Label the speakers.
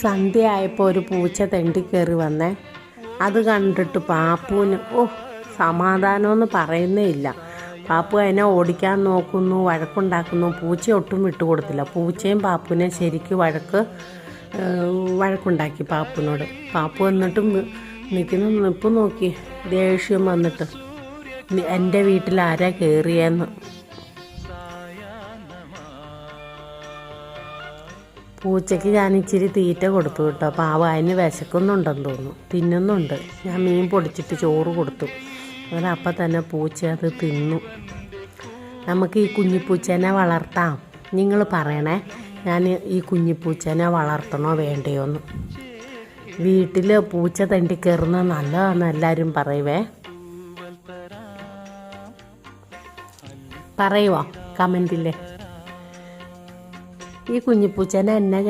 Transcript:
Speaker 1: സന്ധ്യ ആയപ്പോൾ ഒരു പൂച്ച തെണ്ടി കയറി വന്നേ. അത് കണ്ടിട്ട് പാപ്പുവിന് ഓ സമാധാനമെന്ന് പറയുന്നേ ഇല്ല. പാപ്പു അതിനെ ഓടിക്കാൻ നോക്കുന്നു വഴക്കുണ്ടാക്കുന്നു. പൂച്ച ഒട്ടും വിട്ടുകൊടുത്തില്ല പൂച്ചയും പാപ്പുവിനെ ശരിക്ക് വഴക്ക് വഴക്കുണ്ടാക്കി പാപ്പുവിനോട്. പാപ്പു എന്നിട്ടും നിൽക്കുന്ന നിപ്പ് നോക്കി. ദേഷ്യം വന്നിട്ട് എന്റെ വീട്ടിൽ ആരാ കയറിയെന്ന് പൂച്ചയ്ക്ക് ഞാൻ ഇച്ചിരി തീറ്റ കൊടുത്തു കേട്ടോ. പാവ അതിന് വിശക്കുന്നുണ്ടെന്ന് തോന്നുന്നു. തിന്നുന്നുണ്ട്. ഞാൻ മീൻ പൊടിച്ചിട്ട് ചോറ് കൊടുത്തു. അങ്ങനെ അപ്പം തന്നെ പൂച്ച അത് തിന്നു. നമുക്ക് ഈ കുഞ്ഞിപ്പൂച്ചേനെ വളർത്താം. നിങ്ങൾ പറയണേ ഞാൻ ഈ കുഞ്ഞിപ്പൂച്ചേനെ വളർത്തണോ വേണ്ടയോ എന്ന്. വീട്ടിൽ പൂച്ച തണ്ടി കയറുന്ന നല്ലതാണെന്ന് എല്ലാവരും പറയുവേ. പറയുവോ? കമന്റില്ലേ ഈ കുഞ്ഞിപ്പൂച്ചനെ എന്നെ